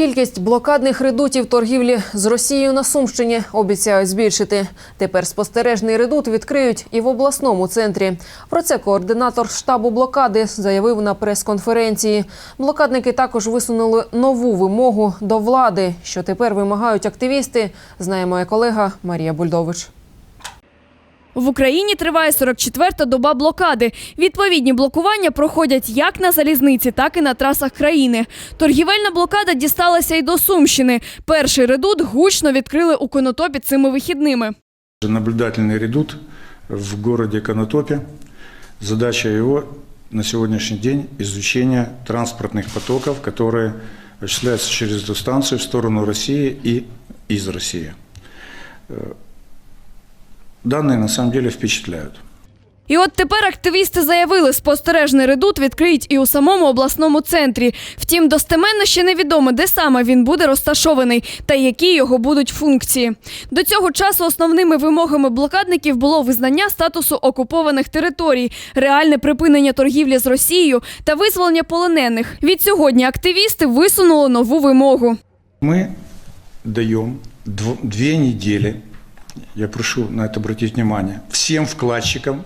Кількість блокадних редутів торгівлі з Росією на Сумщині обіцяють збільшити. Тепер спостережний редут відкриють і в обласному центрі. Про це координатор штабу блокади заявив на прес-конференції. Блокадники також висунули нову вимогу до влади, що тепер вимагають активісти. Знає моя колега Марія Бульдович. В Україні триває 44-та доба блокади. Відповідні блокування проходять як на залізниці, так і на трасах країни. Торгівельна блокада дісталася й до Сумщини. Перший редут гучно відкрили у Конотопі цими вихідними. Наблюдательный редут в городе Конотопе. Задача его на сегодняшний день изучение транспортных потоков, которые осуществляются через эту станцию в сторону России и из России. Э, Данные на самом деле впечатляют. І от тепер активісти заявили, спостережний редут відкриють і у самому обласному центрі. Втім, достеменно ще невідомо, де саме він буде розташований та які його будуть функції. До цього часу основними вимогами блокадників було визнання статусу окупованих територій, реальне припинення торгівлі з Росією та визволення полонених. Від сьогодні активісти висунули нову вимогу. Мы даем дв- две недели, я прошу на это обратить внимание, всем вкладчикам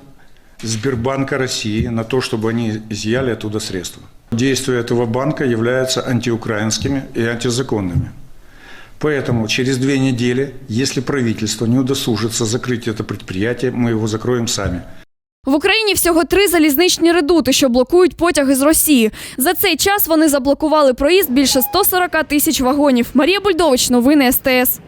Сбербанка России на то, чтобы они изъяли оттуда средства. Действия этого банка являются антиукраинскими и антизаконными. Поэтому через две недели, если правительство не удосужится закрыть это предприятие, мы его закроем сами. В Україні всього три залізничні редути, що блокують потяги з Росії. За цей час вони заблокували проїзд більше 140 тисяч вагонів. Марія Бульдович, новини СТС.